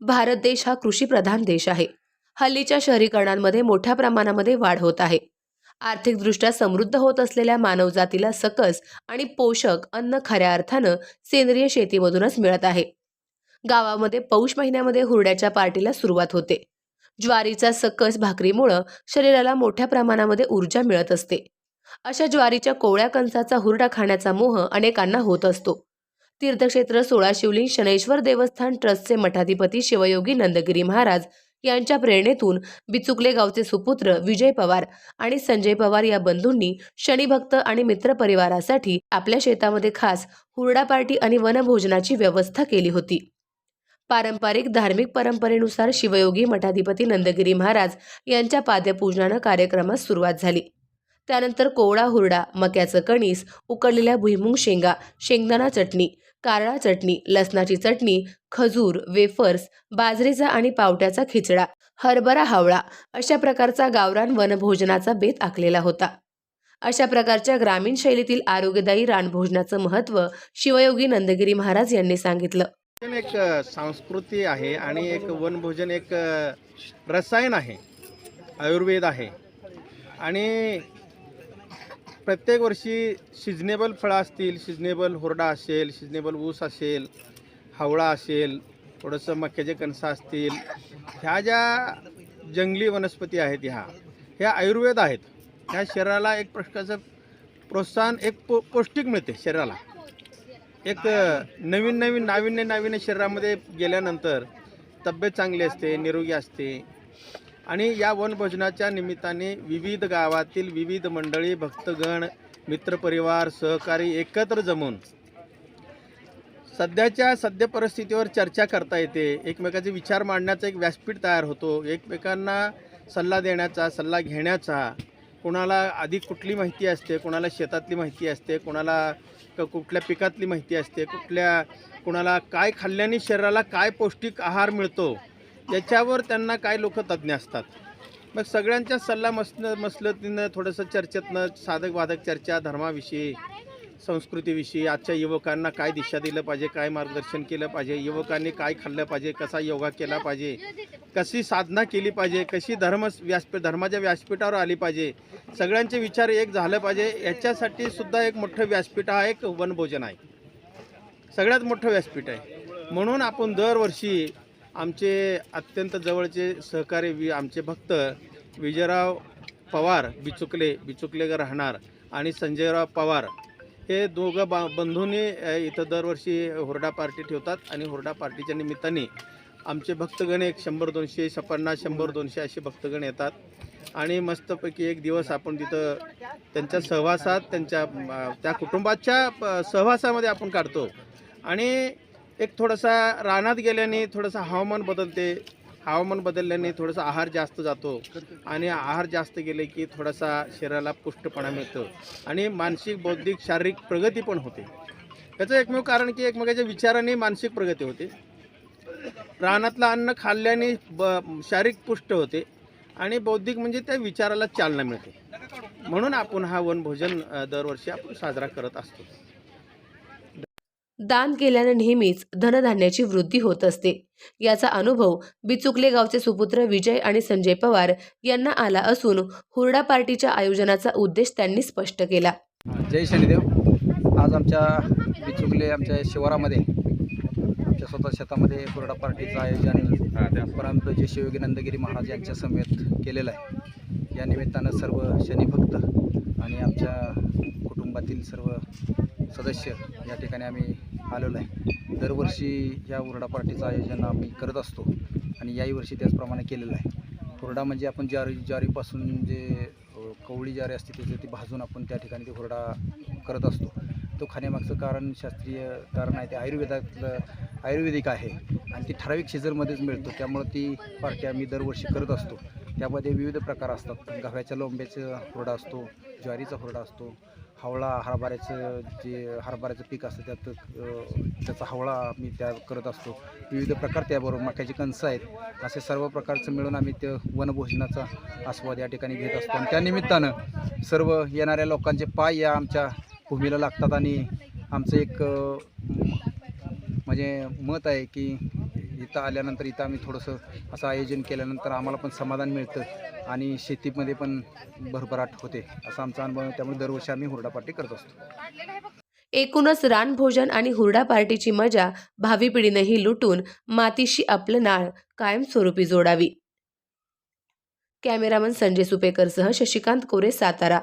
भारत देश हा कृषीप्रधान देश आहे. हल्लीच्या शहरीकरणांमध्ये मोठ्या प्रमाणामध्ये वाढ होत आहे. आर्थिकदृष्ट्या समृद्ध होत असलेल्या मानवजातीला सकस आणि पोषक अन्न खऱ्या अर्थानं सेंद्रिय शेतीमधूनच मिळत आहे. गावामध्ये पौष महिन्यामध्ये हुरड्याच्या पार्टीला सुरुवात होते. ज्वारीचा सकस भाकरीमुळं शरीराला मोठ्या प्रमाणामध्ये ऊर्जा मिळत असते. अशा ज्वारीच्या कोवळ्या कणसाचा हुरडा खाण्याचा मोह अनेकांना होत असतो. तीर्थक्षेत्र सोळा शिवलिंग शनैश्वर देवस्थान ट्रस्टचे मठाधिपती शिवयोगी नंदगिरी महाराज यांच्या प्रेरणेतून बिचुकले गावचे सुपुत्र विजय पवार आणि संजय पवार या बंधूंनी शनिभक्त आणि मित्रपरिवारासाठी आपल्या शेतामध्ये खास हुरडा पार्टी आणि वनभोजनाची व्यवस्था केली होती. पारंपरिक धार्मिक परंपरेनुसार शिवयोगी मठाधिपती नंदगिरी महाराज यांच्या पाद्यपूजनानं कार्यक्रमास सुरुवात झाली. त्यानंतर कोवळा हुरडा मक्याचं कणीस उकडलेल्या भुईमुंग शेंगा शेंगदाणा चटणी कारळा चटणी लसणाची चटणी खजूर वेफर्स बाजरीचा आणि पावट्याचा खिचडा हरभरा हावळा अशा प्रकारचा गावरान वनभोजनाचा बेत आखलेला होता. अशा प्रकारच्या ग्रामीण शैलीतील आरोग्यदायी रानभोजनाचं महत्त्व शिवयोगी नंदगिरी महाराज यांनी सांगितलं. एक संस्कृती आहे आणि एक वनभोजन एक रसायन आहे आयुर्वेद आहे. आणि प्रत्येक वर्षी सिजनेबल फळं असतील सिजनेबल हुरडा असेल सिजनेबल ऊस असेल हावळा असेल थोडंसं मक्याचे कणसं असतील ह्या ज्या जंगली वनस्पती आहेत ह्या ह्या आयुर्वेद आहेत. ह्या शरीराला एक प्रकारचं प्रोत्साहन एक पो पौष्टिक मिळते शरीराला. एक नवीन नवीन नाविन्य नाविन्य शरीरामध्ये गेल्यानंतर तब्येत चांगली असते निरोगी असते आणि या वनभोजनाच्या निमित्ताने विविध गावातील विविध मंडळी भक्तगण मित्रपरिवार सहकारी एकत्र जमून सध्याच्या सद्य परिस्थितीवर चर्चा करता येते. एकमेकाचे विचार मांडण्याचा एक व्यासपीठ तयार होतो. एकमेकांना सल्ला देण्याचा सल्ला घेण्याचा कोणाला आधी कुठली माहिती असते कोणाला शेतातली माहिती असते कोणाला क- कुठल्या पिकातली माहिती असते कुठल्या कोणाला काय खाल्ल्याने शरीराला काय पौष्टिक आहार मिळतो याच्यावर त्यांना काय लोक तज्ज्ञ असतात? मग सगळ्यांच्या सल्ला मसलं मसलतीनं थोडंसं चर्चेतनं साधक वादक चर्चा धर्माविषयी संस्कृतीविषयी आजच्या युवकांना काय दिशा दिलं पाहिजे काय मार्गदर्शन केलं पाहिजे युवकांनी काय खाल्लं पाहिजे कसा योगा केला पाहिजे कशी साधना केली पाहिजे कशी धर्म व्यासपीठ धर्माच्या व्यासपीठावर आली पाहिजे सगळ्यांचे विचार एक झालं पाहिजे याच्यासाठी सुद्धा एक मोठं व्यासपीठ हा एक वनभोजन आहे. सगळ्यात मोठं व्यासपीठ आहे. म्हणून आपण दरवर्षी आमचे अत्यंत जवळचे सहकारी वि आमचे भक्त विजयराव पवार बिचुकले बिचुकले राहणार आणि संजयराव पवार हे दोघं बा बंधूंनी इथं दरवर्षी हुरडा पार्टी ठेवतात आणि हुरडा पार्टीच्या निमित्ताने आमचे भक्तगण एक शंभर दोनशे पन्नास शंभर दोनशे असे भक्तगण येतात. आणि मस्तपैकी एक दिवस आपण तिथं त्यांच्या सहवासात त्यांच्या त्या कुटुंबाच्या प- सहवासामध्ये आपण काढतो. आणि एक थोडासा रानात गेल्याने थोडंसं हवामान बदलते. हवामान बदलल्याने थोडासा आहार जास्त जातो आणि आहार जास्त गेले की थोडासा शरीराला पुष्टपणा मिळतो आणि मानसिक बौद्धिक शारीरिक प्रगती पण होते. याचं एकमेव कारण की एकमेकाच्या विचाराने मानसिक प्रगती होते. रानातलं अन्न खाल्ल्याने ब शारीरिक पुष्ट होते आणि बौद्धिक म्हणजे त्या विचाराला चालना मिळते. म्हणून आपण हा वनभोजन दरवर्षी आपण साजरा करत असतो. दान केल्यानं नेहमीच धनधान्याची वृद्धी होत असते. याचा अनुभव बिचुकले गावचे सुपुत्र विजय आणि संजय पवार यांना आला असून हुरडा पार्टीच्या आयोजनाचा उद्देश त्यांनी स्पष्ट केला. जय शनिदेव. आज आमच्या बिचुकले आमच्या शिवारामध्ये आमच्या स्वतः शेतामध्ये हुरडा पार्टीचं आयोजन परंतु जे शिवयोगी नंदगिरी महाराज यांच्या समेत केलेलं आहे या निमित्तानं सर्व शनिभक्त आणि आमच्या कुटुंबातील सर्व सदस्य या ठिकाणी आम्ही आलेलो आहे. दरवर्षी या हुरडा पार्टीचं आयोजन आम्ही करत असतो आणि याही वर्षी त्याचप्रमाणे केलेलं आहे. हुरडा म्हणजे आपण ज्वारी ज्वारीपासून जे कवळी ज्वारी असते त्याची ती भाजून आपण त्या ठिकाणी ते हुरडा करत असतो. तो खाण्यामागचं कारण शास्त्रीय कारण आहे ते आयुर्वेदातलं आयुर्वेदिक आहे आणि ती ठराविक सीझनमध्येच मिळतो. त्यामुळं ती पार्टी आम्ही दरवर्षी करत असतो. त्यामध्ये विविध प्रकार असतात. गव्हाच्या लोंब्याचा हुरडा असतो ज्वारीचा हुरडा असतो हावळा हरभऱ्याचं जे हरभऱ्याचं पीक असतं त्यात त्याचा हावळा आम्ही त्या करत असतो. विविध प्रकार त्याबरोबर मक्याचे कणसं आहेत. असे सर्व प्रकारचं मिळून आम्ही ते वनभोजनाचा आस्वाद या ठिकाणी घेत असतो. आणि त्यानिमित्तानं सर्व येणाऱ्या लोकांचे पाय या आमच्या भूमीला लागतात. आणि आमचं एक म्हणजे मत आहे की इथं आल्यानंतर इथं आम्ही थोडंसं असं आयोजन केल्यानंतर आम्हाला पण समाधान मिळतं आणि शेतीमध्ये पण भरभराट होते असा आमचा अनुभव आहे. त्यामुळे दरवर्षी आम्ही हुरडा पार्टी करत असतो. एकूणच रानभोजन आणि हुरडा पार्टीची मजा भावी पिढीनेही लुटून मातीशी आपलं नाळ कायमस्वरूपी जोडावी. कॅमेरामन संजय सुपेकरसह शशिकांत कोरे सातारा.